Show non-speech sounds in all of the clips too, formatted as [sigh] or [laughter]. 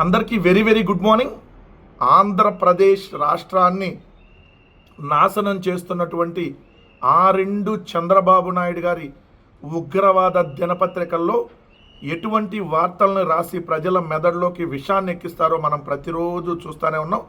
అందరికీ very very good morning. Andhra Pradesh రాష్ట్రాన్ని నాశనం చేస్తున్నటువంటి ఆ రెండు చంద్రబాబు నాయుడు గారి ఉగ్రవాద దినపత్రికల్లో ఎటువంటి వార్తలను రాసి ప్రజల మెదడులోకి విషాన్ని ఎక్కిస్తారో మనం ప్రతిరోజు చూస్తూనే ఉన్నాం.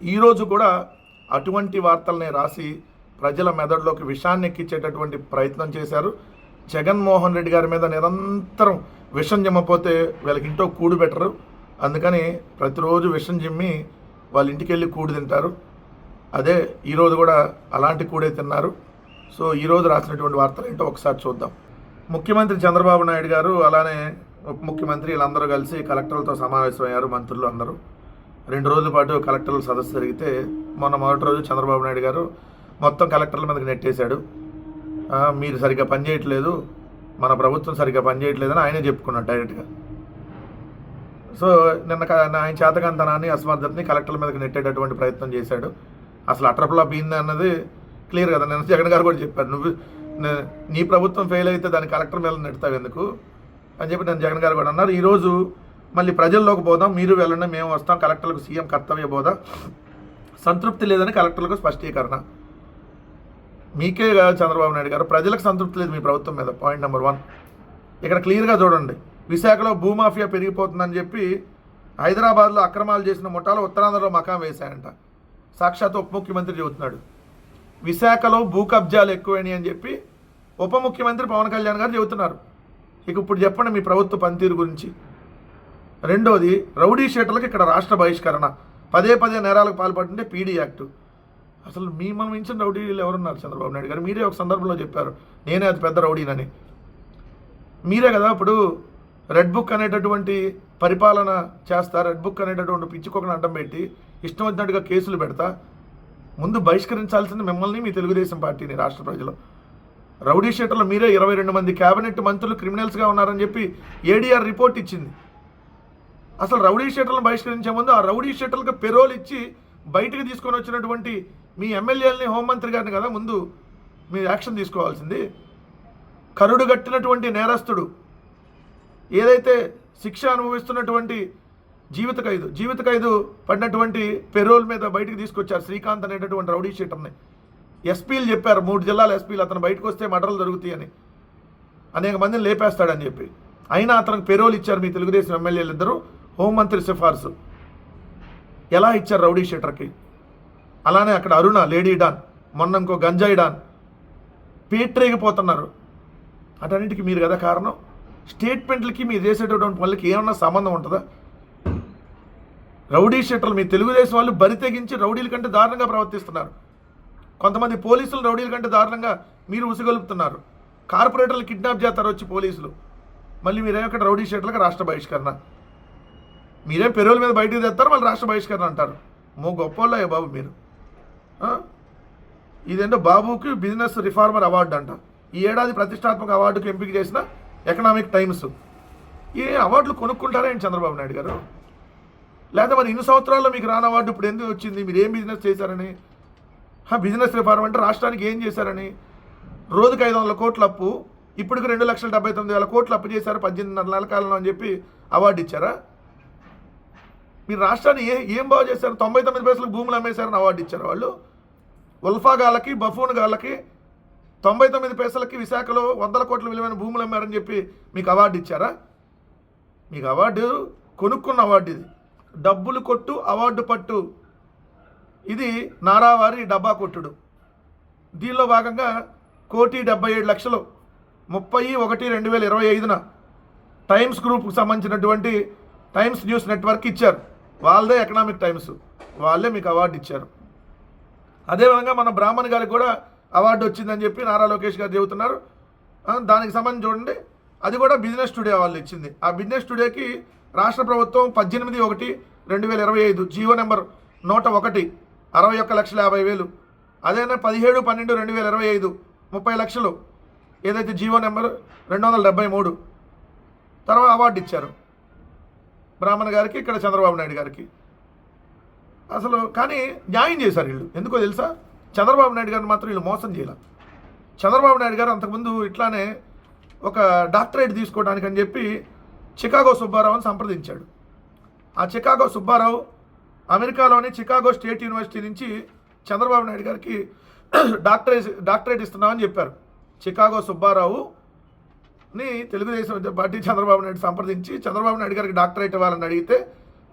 ఈరోజు కూడా అటువంటి వార్తల్ని రాసి ప్రజల మెదడులోకి విషాన్ని ఎక్కించేటటువంటి ప్రయత్నం చేశారు. జగన్మోహన్ రెడ్డి గారి మీద నిరంతరం విషం జమ్మపోతే వీళ్ళకి ఇంట్లో కూడు పెట్టరు. అందుకని ప్రతిరోజు విషం జిమ్మి వాళ్ళ ఇంటికి వెళ్ళి కూడు తింటారు. అదే ఈరోజు కూడా అలాంటి కూడే తిన్నారు. సో ఈరోజు రాసినటువంటి వార్తలు ఏంటో ఒకసారి చూద్దాం. ముఖ్యమంత్రి చంద్రబాబు నాయుడు గారు అలానే ఉప ముఖ్యమంత్రి వీళ్ళందరూ కలిసి కలెక్టర్లతో సమావేశమయ్యారు మంత్రులు అందరూ. రెండు రోజుల పాటు కలెక్టర్ల సదస్సు జరిగితే మొన్న మొదటి రోజు చంద్రబాబు నాయుడు గారు మొత్తం కలెక్టర్ల మీదకి నెట్టేశాడు. మీరు సరిగ్గా పనిచేయట్లేదు మన ప్రభుత్వం సరిగ్గా పనిచేయట్లేదని ఆయనే చెప్పుకున్నాడు డైరెక్ట్గా. సో నిన్న ఆయన చేతకంతనాన్ని అసమర్థతని కలెక్టర్ల మీదకి నెట్టేటటువంటి ప్రయత్నం చేశాడు. అసలు అట్రఫ్లాప్ అయింది అన్నది క్లియర్ కదా. నేను జగన్ గారు కూడా చెప్పారు. నువ్వు నీ ప్రభుత్వం ఫెయిల్ అయితే దాన్ని కలెక్టర్ మీద నెడతావు ఎందుకు? అని చెప్పి నేను జగన్ గారు కూడా అన్నారు. ఈరోజు మళ్ళీ ప్రజల్లోకి పోదాం. మీరు వెళ్ళండి మేము వస్తాం. కలెక్టర్లకు సీఎం కర్తవ్య బోధ. సంతృప్తి లేదని కలెక్టర్లకు స్పష్టీకరణ. మీకే కాదు చంద్రబాబు నాయుడు గారు. ప్రజలకు సంతృప్తి లేదు మీ ప్రభుత్వం మీద. Point number one. ఇక్కడ క్లియర్గా చూడండి. విశాఖలో భూమాఫియా పెరిగిపోతుందని చెప్పి హైదరాబాద్లో అక్రమాలు చేసిన ముఠాలు ఉత్తరాంధ్రలో మకాం వేశాయంట సాక్షాత్ ఉప ముఖ్యమంత్రి చెబుతున్నాడు. విశాఖలో భూ కబ్జాలు ఎక్కువైనాయి అని చెప్పి ఉప ముఖ్యమంత్రి పవన్ కళ్యాణ్ గారు చెబుతున్నారు. ఇక ఇప్పుడు చెప్పండి మీ ప్రభుత్వ పనితీరు గురించి. రెండోది రౌడీ షీటర్లకు ఇక్కడ రాష్ట్ర బహిష్కరణ. పదే పదే నేరాలకు పాల్పడుతుంటే పీడీ యాక్టు. అసలు మీ మనం మించిన రౌడీలు ఎవరున్నారు చంద్రబాబు నాయుడు గారు? మీరే ఒక సందర్భంలో చెప్పారు. నేనే అది పెద్ద రౌడీనని. మీరే కదా ఇప్పుడు రెడ్ బుక్ అనేటటువంటి పరిపాలన చేస్తా రెడ్ బుక్ అనేటటువంటి పిచ్చుకొకని అడ్డం పెట్టి ఇష్టం వచ్చినట్టుగా కేసులు పెడతా ముందు బహిష్కరించాల్సింది మిమ్మల్ని మీ తెలుగుదేశం పార్టీని రాష్ట్ర ప్రజలు. రౌడీ షీటర్లు మీరే ఇరవై రెండు మంది కేబినెట్ మంత్రులు క్రిమినల్స్గా ఉన్నారని చెప్పి ఏడీఆర్ రిపోర్ట్ ఇచ్చింది. అసలు రౌడీ షీటర్లను బహిష్కరించే ముందు ఆ రౌడీ షీటర్లకు పెరోల్ ఇచ్చి బయటికి తీసుకొని వచ్చినటువంటి మీ ఎమ్మెల్యేలని హోంమంత్రి గారిని కదా ముందు మీరు యాక్షన్ తీసుకోవాల్సింది. కరుడు కట్టినటువంటి నేరస్తుడు ఏదైతే శిక్ష అనుభవిస్తున్నటువంటి జీవిత ఖైదు జీవిత ఖైదు పడినటువంటి పెరోల్ మీద బయటికి తీసుకొచ్చారు శ్రీకాంత్ అనేటటువంటి రౌడీ షీటర్ని. ఎస్పీలు చెప్పారు మూడు జిల్లాల ఎస్పీలు అతను బయటకు వస్తే మటర్లు జరుగుతాయని అనేక మందిని లేపేస్తాడని చెప్పి. అయినా అతనికి పెరోల్ ఇచ్చారు మీ తెలుగుదేశం ఎమ్మెల్యేలు ఇద్దరు హోంమంత్రి సిఫార్సు. ఎలా ఇచ్చారు రౌడీ షీటర్కి? అలానే అక్కడ అరుణ లేడీ డాన్ మొన్న ఇంకో గంజాయి డాన్. పీట్రేగిపోతున్నారు. అటన్నిటికీ మీరు కదా కారణం? స్టేట్మెంట్లకి మీరు చేసేటటువంటి పనులకి ఏమన్నా సంబంధం ఉంటుందా? రౌడీ షెటర్లు మీ తెలుగుదేశం వాళ్ళు బరి తెగించి రౌడీల కంటే దారుణంగా ప్రవర్తిస్తున్నారు. కొంతమంది పోలీసులు రౌడీల కంటే దారుణంగా మీరు ఉసిగొలుపుతున్నారు. కార్పొరేటర్లు కిడ్నాప్ చేస్తారు వచ్చి పోలీసులు. మళ్ళీ మీరేం ఇక్కడ రౌడీ షీటర్లకు రాష్ట్ర బహిష్కరణ? మీరేం పెరువుల మీద బయటకు తెస్తారు మళ్ళీ రాష్ట్ర బహిష్కరణ అంటారు. మో గొప్పోళ్ళయ్య బాబు మీరు. ఇదేంటో బాబుకి బిజినెస్ రిఫార్మర్ అవార్డు అంట. ఈ ఏడాది ప్రతిష్టాత్మక అవార్డుకు ఎంపిక చేసిన ఎకనామిక్ టైమ్స్ ఏ అవార్డులు కొనుక్కుంటారా ఏంటి చంద్రబాబు నాయుడు గారు? లేదా మరి ఇన్ని సంవత్సరాల్లో మీకు రాని అవార్డు ఇప్పుడు ఎందుకు వచ్చింది? మీరు ఏం బిజినెస్ చేశారని? బిజినెస్ రిఫార్మ్ అంటే రాష్ట్రానికి ఏం చేశారని? రోజుకి ఐదు వందల కోట్ల అప్పు ఇప్పటికి రెండు లక్షల డెబ్బై తొమ్మిది వేల కోట్లు అప్పు చేశారు పద్దెనిమిది నెలల కాలంలో అని చెప్పి అవార్డు ఇచ్చారా? మీరు రాష్ట్రాన్ని ఏ ఏం బాగు చేశారు? తొంభై తొమ్మిది పైసలకు భూములు అమ్మేశారని అవార్డు ఇచ్చారు వాళ్ళు? ఉల్ఫా గాళ్ళకి బఫూన్ గాళ్ళకి తొంభై తొమ్మిది పైసలకి విశాఖలో వందల కోట్ల విలువైన భూములు అమ్మారని చెప్పి మీకు అవార్డు ఇచ్చారా? మీకు అవార్డు కొనుక్కున్న అవార్డు ఇది. డబ్బులు కొట్టు అవార్డు పట్టు. ఇది నారావారి డబ్బా కొట్టుడు. దీనిలో భాగంగా కోటి డెబ్బై ఏడు లక్షలు ముప్పై ఒకటి రెండు వేల ఇరవై ఐదున టైమ్స్ గ్రూప్కి సంబంధించినటువంటి టైమ్స్ న్యూస్ నెట్వర్క్ ఇచ్చారు. వాళ్ళదే ఎకనామిక్ టైమ్స్. వాళ్ళే మీకు అవార్డు ఇచ్చారు. అదేవిధంగా మన బ్రాహ్మణ్ గారికి కూడా అవార్డు వచ్చిందని చెప్పి నారా లోకేష్ గారు చెబుతున్నారు. దానికి సంబంధించి చూడండి. అది కూడా బిజినెస్ టుడే వాళ్ళు ఇచ్చింది. ఆ బిజినెస్ టుడేకి రాష్ట్ర ప్రభుత్వం పద్దెనిమిది ఒకటి రెండు వేల ఇరవై ఐదు జియో నెంబర్ నూట ఒకటి అరవై ఒక్క లక్షల యాభై వేలు. అదేనా పదిహేడు పన్నెండు రెండు వేల ఇరవై ఐదు ముప్పై లక్షలు. ఏదైతే జియో నెంబర్ రెండు వందల డెబ్బై మూడు. తర్వాత అవార్డు ఇచ్చారు. బ్రాహ్మణ్ గారికి ఇక్కడ చంద్రబాబు నాయుడు గారికి. అసలు కానీ న్యాయం చేశారు వీళ్ళు. ఎందుకో తెలుసా? చంద్రబాబు నాయుడు గారిని మాత్రం వీళ్ళు మోసం చేయాలి చంద్రబాబు నాయుడు గారు అంతకుముందు ఇట్లానే ఒక డాక్టరేట్ తీసుకోవడానికి అని చెప్పి చికాగో సుబ్బారావుని సంప్రదించాడు. ఆ చికాగో సుబ్బారావు అమెరికాలోని చికాగో స్టేట్ యూనివర్సిటీ నుంచి చంద్రబాబు నాయుడు గారికి [clears throat] డాక్టరేట్ డాక్టరేట్ ఇస్తున్నామని చెప్పారు. చికాగో సుబ్బారావుని తెలుగుదేశం పార్టీ చంద్రబాబు నాయుడు సంప్రదించి చంద్రబాబు నాయుడు గారికి డాక్టరేట్ ఇవ్వాలని అడిగితే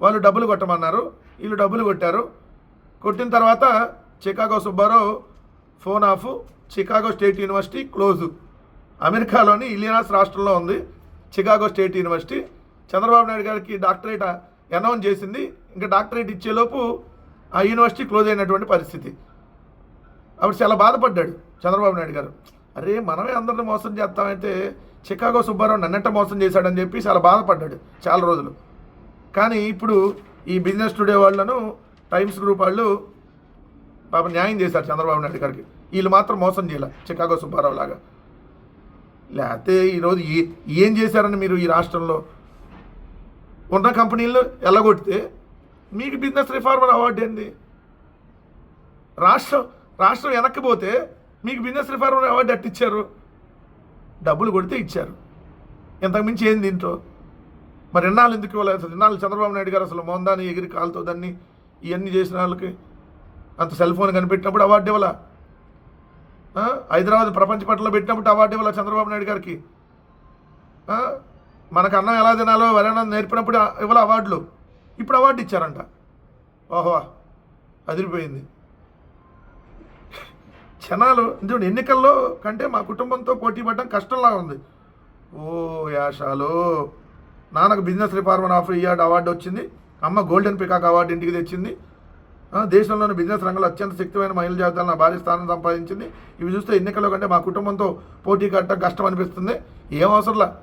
వాళ్ళు డబ్బులు కొట్టమన్నారు. వీళ్ళు డబ్బులు కొట్టారు. కొట్టిన తర్వాత Chicago Subbarao phone of Chicago state university close. అమెరికాలోని ఇలినాస్ రాష్ట్రంలో ఉంది. Chicago state university. Chandrababu Naidu గారికి డాక్టరేట్ అనౌన్స్ చేసింది. ఇంకా డాక్టరేట్ ఇచ్చేలోపు ఆ యూనివర్సిటీ క్లోజ్ అయినటువంటి పరిస్థితి. అప్పుడు చాలా బాధపడ్డాడు చంద్రబాబు నాయుడు గారు. అరే మనమే అందరిని మోసం చేస్తామైతే చికాగో సుబ్బారావు నన్నట్ట మోసం చేశాడని చెప్పి చాలా బాధపడ్డాడు చాలా రోజులు. కానీ ఇప్పుడు ఈ బిజినెస్ టుడే వాళ్ళను టైమ్స్ గ్రూప్ వాళ్ళు పాప న్యాయం చేశారు చంద్రబాబు నాయుడు గారికి. వీళ్ళు మాత్రం మోసం చేయాలి చికాగో సుబ్బారావు లాగా. లేకపోతే ఈరోజు ఏ ఏం చేశారని మీరు ఈ రాష్ట్రంలో? ఉన్న కంపెనీలు ఎల్లగొడితే మీకు బిజినెస్ రిఫార్మర్ అవార్డు ఏంది? రాష్ట్రం రాష్ట్రం వెనక్కిపోతే మీకు బిజినెస్ రిఫార్మర్ అవార్డు ఎట్ట ఇచ్చారు? డబ్బులు కొడితే ఇచ్చారు. ఇంతకుమించి ఏం ఏంది దీంట్లో? మరి ఎన్నాళ్ళు ఎందుకు ఇవ్వలేదు? అసలు ఎన్నాళ్ళు చంద్రబాబు నాయుడు గారు అసలు మోందాన్ని ఎగిరి కాలుతో దాన్ని ఇవన్నీ చేసిన వాళ్ళకి అంత సెల్ ఫోన్ కనిపెట్టినప్పుడు అవార్డు ఇవ్వాల? హైదరాబాద్ ప్రపంచ పట్టణంలో పెట్టినప్పుడు అవార్డు ఇవ్వాల చంద్రబాబు నాయుడు గారికి? మనకు అన్నం ఎలా తినాలో వరణం నేర్పినప్పుడు ఇవ్వాల అవార్డులు? ఇప్పుడు అవార్డు ఇచ్చారంట. ఓహో అదిరిపోయింది. క్షణాలు చూడండి ఎన్నికల్లో కంటే మా కుటుంబంతో పోటీ పడడం కష్టంలా ఉంది. ఓ యాషాలు. నాన్నకు business reformer of year award వచ్చింది. అమ్మ గోల్డెన్ పికాక్ అవార్డు ఇంటికి తెచ్చింది. దేశంలోని బిజినెస్ రంగంలో అత్యంత శక్తిమైన మహిళల జాబితాలో నా భారీ స్థానం సంపాదించింది. ఇవి చూస్తే ఎన్నికల్లో కంటే మా కుటుంబంతో పోటీ కట్టడం కష్టం అనిపిస్తుంది. ఏం అవసరంలా?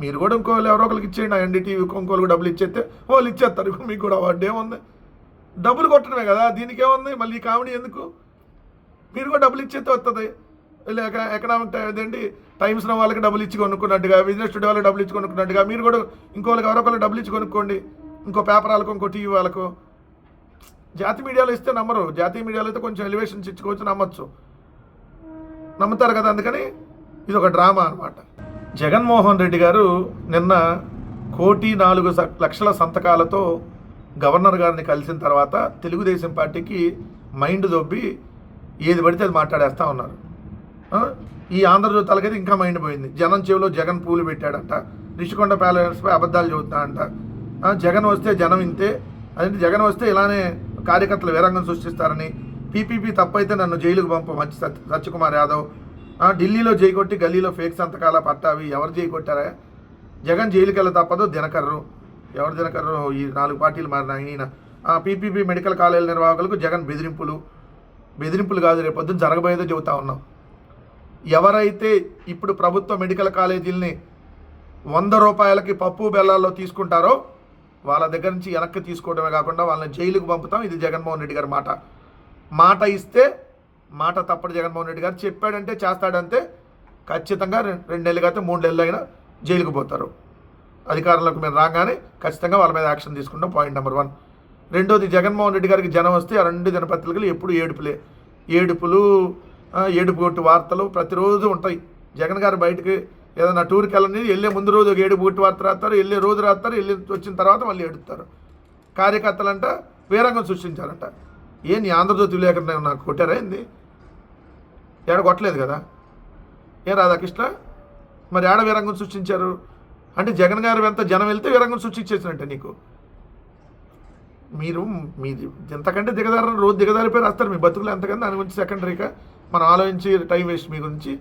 మీరు కూడా ఇంకోళ్ళు ఎవరో ఒకరికి ఇచ్చేయండి. ఎన్డీటీవీ ఇంకోళ్ళకి డబ్బులు ఇచ్చేస్తే వాళ్ళు ఇచ్చేస్తారు. [laughs] మీకు కూడా వాడు ఏముంది? డబ్బులు కొట్టడమే కదా. దీనికి ఏముంది? మళ్ళీ ఈ కామెడీ ఎందుకు? మీరు కూడా డబ్బులు ఇచ్చేస్తే వస్తుంది లేక ఎకనామిక్ టై- అదేంటి టైమ్స్ వాళ్ళకి డబ్బులు ఇచ్చి కొనుక్కున్నట్టుగా బిజినెస్ స్టూడియో వాళ్ళకి డబ్బులు ఇచ్చి కొనుక్కున్నట్టుగా మీరు కూడా ఇంకోళ్ళకి ఎవరో ఒకరు డబ్బులు ఇచ్చి కొనుక్కోండి. ఇంకో పేపర్ వాళ్ళకు ఇంకో టీవీ వాళ్ళకు. జాతి మీడియాలో ఇస్తే నమ్మరు. జాతీయ మీడియాలో అయితే కొంచెం ఎలివేషన్స్ ఇచ్చుకోవచ్చు నమ్మచ్చు. నమ్ముతారు కదా అందుకని ఇది ఒక డ్రామా అన్నమాట. జగన్మోహన్ రెడ్డి గారు నిన్న కోటి నాలుగు స- లక్షల సంతకాలతో గవర్నర్ గారిని కలిసిన తర్వాత తెలుగుదేశం పార్టీకి మైండ్ దొబ్బి ఏది పడితే అది మాట్లాడేస్తా ఉన్నారు. ఈ ఆంధ్రజ్యోతి తలకైతే ఇంకా మైండ్ పోయింది. జనం చెవిలో జగన్ పూలు పెట్టాడంట. రిషికొండ ప్యాలెస్పై అబద్ధాలు చెబుతా అంట జగన్ వస్తే జనం ఇంతే. అదేంటి జగన్ వస్తే ఇలానే కార్యకర్తలు వేరంగం సృష్టిస్తారని పీపీపీ తప్పైతే నన్ను జైలుకు పంప మంచి సత్ సత్యకుమార్ యాదవ్. ఆ, ఢిల్లీలో జైకొట్టి గల్లీలో ఫేక్ సంతకాల పట్టావి ఎవరు జైకొట్టారా జగన్ జైలుకి వెళ్ళ తప్పదు దినకర్రు. ఎవరు దినకర్రు? ఈ నాలుగు పార్టీలు మారిన ఈయన. పీపీపీ మెడికల్ కాలేజీల నిర్వాహకులకు జగన్ బెదిరింపులు. బెదిరింపులు కాదు రేపు పొద్దున్న జరగబోయేదో చెబుతా ఉన్నాం. ఎవరైతే ఇప్పుడు ప్రభుత్వ మెడికల్ కాలేజీల్ని వంద రూపాయలకి పప్పు బెల్లాల్లో తీసుకుంటారో వాళ్ళ దగ్గర నుంచి వెనక్కి తీసుకోవడమే కాకుండా వాళ్ళని జైలుకు పంపుతాం. ఇది జగన్మోహన్ రెడ్డి గారి మాట. మాట ఇస్తే మాట తప్పడు జగన్మోహన్ రెడ్డి గారు చెప్పాడంటే చేస్తాడంటే ఖచ్చితంగా రెండు నెలలు కాకపోతే మూడు నెలలు అయినా జైలుకు పోతారు. అధికారంలోకి మేము రాగానే ఖచ్చితంగా వాళ్ళ మీద యాక్షన్ తీసుకుంటాం. Point number one. రెండోది జగన్మోహన్ రెడ్డి గారికి జనం వస్తే ఆ రెండు దినపత్రికలు ఎప్పుడు ఏడుపులే. ఏడుపులు ఏడుపు కొట్టు వార్తలు ప్రతిరోజు ఉంటాయి. జగన్ గారు బయటకు ఏదైనా టూర్కి వెళ్ళని వెళ్ళే ముందు రోజు ఒక ఏడు కొట్టు వార్త రాస్తారు వెళ్ళే రోజు రాస్తారు వెళ్ళి వచ్చిన తర్వాత మళ్ళీ ఏడుస్తారు కార్యకర్తలంట వీరంగం సృష్టించారంట ఏం నీ ఆంధ్రజ్యోతి లేకుండా నాకు కొట్టారా ఏంది? ఏడ కొట్టలేదు కదా? ఏ రాధాకృష్ణ? మరి ఆడ వీరంగం సృష్టించారు? అంటే జగన్ గారు వెంత జనం వెళ్తే వీరంగం సృష్టించేసినట్టే నీకు? మీరు మీది ఎంతకంటే దిగదారు రోజు దిగదారిపోయి రాస్తారు మీ బతుకులు ఎంతకంటే దాని గురించి సెకండరీగా మనం ఆలోచించి టైం వేస్ట్ మీ గురించి.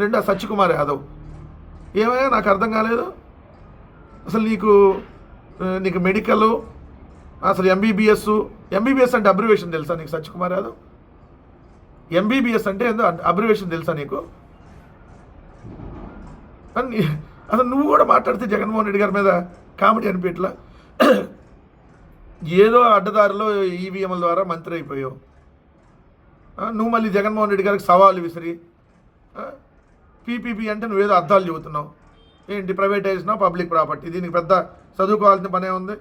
రెండు ఆ సత్యకుమార్ యాదవ్. ఏమయ్యా నాకు అర్థం కాలేదు? అసలు నీకు నీకు మెడికల్ అసలు ఎంబీబీఎస్ ఎంబీబీఎస్ అంటే అబ్రివేషన్ తెలుసా నీకు సత్యకుమార్ యాదవ్? ఎంబీబీఎస్ అంటే ఏందో అబ్రివేషన్ తెలుసా నీకు? అని అసలు నువ్వు కూడా మాట్లాడితే జగన్మోహన్ రెడ్డి గారి మీద కామెడీ అనిపించట్లా? ఏదో అడ్డదారిలో ఈవీఎంల ద్వారా మంత్రి అయిపోయావు. నువ్వు మళ్ళీ జగన్మోహన్ రెడ్డి గారికి సవాలు విసిరి పీపీపీ అంటే నువ్వేదో అర్థాలు చెబుతున్నావు. ఏంటి ప్రైవేటైజేషన్ పబ్లిక్ ప్రాపర్టీ? దీనికి పెద్ద చదువుకోవాల్సిన పనే ఉంది.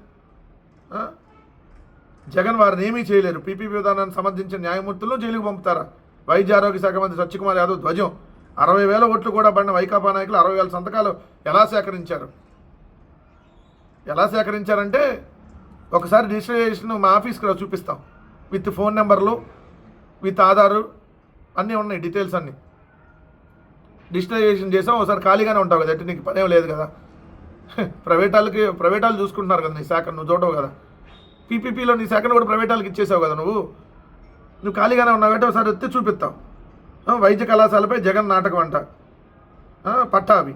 జగన్ వారిని ఏమీ చేయలేరు. పీపీపీ విధానాన్ని సమర్థించిన న్యాయమూర్తులను జైలుకు పంపుతారా? వైద్య ఆరోగ్య శాఖ మంత్రి సత్యకుమార్ యాదవ్ ధ్వజం. అరవై వేల ఓట్లు కూడా పడిన వైకాపా నాయకులు అరవై వేల సంతకాలు ఎలా సేకరించారు? ఎలా సేకరించారంటే ఒకసారి రిజిస్ట్రేషన్ మా ఆఫీస్కి చూపిస్తాం. విత్ ఫోన్ నెంబర్లు విత్ ఆధారు అన్నీ ఉన్నాయి డీటెయిల్స్ అన్నీ. డిజిటలైజేషన్ చేసాం ఒకసారి ఖాళీగానే ఉంటావు కదా అంటే నీకు పనేం లేదు కదా. ప్రైవేట్ వాళ్ళకి ప్రైవేట్ వాళ్ళు చూసుకుంటున్నారు కదా నీ శాఖ నువ్వు చూడవు కదా. పీపీపీలో నీ శాఖను కూడా ప్రైవేట్ వాళ్ళకి ఇచ్చేసావు కదా నువ్వు. నువ్వు ఖాళీగానే ఉన్నావు కాబట్టి ఒకసారి ఎత్తి చూపిస్తావు. వైద్య కళాశాలపై జగన్ నాటకం అంట. పట్టాభి.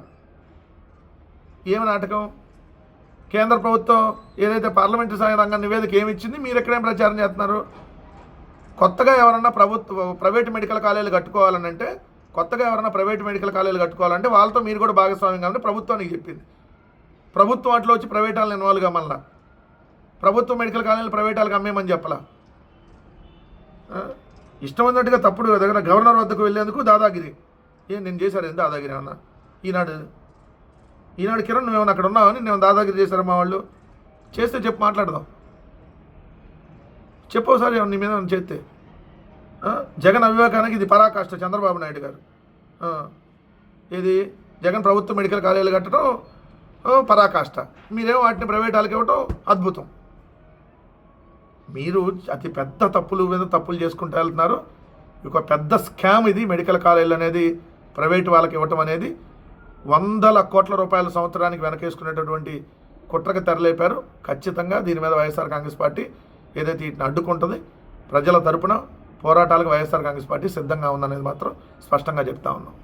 ఏమి నాటకం? కేంద్ర ప్రభుత్వం ఏదైతే పార్లమెంటు సాయ రంగ నివేదిక ఏమి ఇచ్చింది మీరు ఎక్కడేం ప్రచారం చేస్తున్నారు? కొత్తగా ఎవరన్నా ప్రభుత్వ ప్రైవేట్ మెడికల్ కాలేజీలు కట్టుకోవాలని అంటే కొత్తగా ఎవరైనా ప్రైవేట్ మెడికల్ కాలేజీలు కట్టుకోవాలంటే వాళ్ళతో మీరు కూడా భాగస్వామ్యం కావాలని ప్రభుత్వానికి చెప్పింది. ప్రభుత్వం అట్లా వచ్చి ప్రైవేట్ వాళ్ళని ఇన్వాల్వ్ కామల్లా ప్రభుత్వ మెడికల్ కాలేజీలు ప్రైవేట్ వాళ్ళకి అమ్మేమని చెప్పలా ఇష్టం ఉన్నట్టుగా తప్పుడు దగ్గర గవర్నర్ వద్దకు వెళ్ళేందుకు దాదాగిరి. ఏం నేను చేశారు ఏం దాదాగిరి అన్న ఈనాడు ఈనాడు కిరణ్ మేము అక్కడ ఉన్నామని మేము దాదాగిరి చేశారా మా వాళ్ళు? చేస్తే చెప్పు మాట్లాడదాం. చెప్పు ఒకసారి నీ మీద చేస్తే. జగన్ అవివేకానికి ఇది పరాకాష్ట చంద్రబాబు నాయుడు గారు. ఇది జగన్ ప్రభుత్వ మెడికల్ కాలేజీలు కట్టడం పరాకాష్ట. మీరేమో వాటిని ప్రైవేట్ వాళ్ళకి ఇవ్వటం అద్భుతం. మీరు అతి పెద్ద తప్పులు మీద తప్పులు చేసుకుంటూ వెళ్తున్నారు. ఒక పెద్ద స్కామ్ ఇది మెడికల్ కాలేజీలు అనేది ప్రైవేట్ వాళ్ళకి ఇవ్వటం అనేది. వందల కోట్ల రూపాయల సంవత్సరానికి వెనకేసుకునేటటువంటి కుట్రకు తెరలేపారు. ఖచ్చితంగా దీని మీద వైఎస్ఆర్ కాంగ్రెస్ పార్టీ ఏదైతే వీటిని అడ్డుకుంటుంది ప్రజల తరపున పోరాటాలకు వైఎస్ఆర్ కాంగ్రెస్ పార్టీ సిద్ధంగా ఉందనేది మాత్రం స్పష్టంగా చెప్తా ఉన్నాం.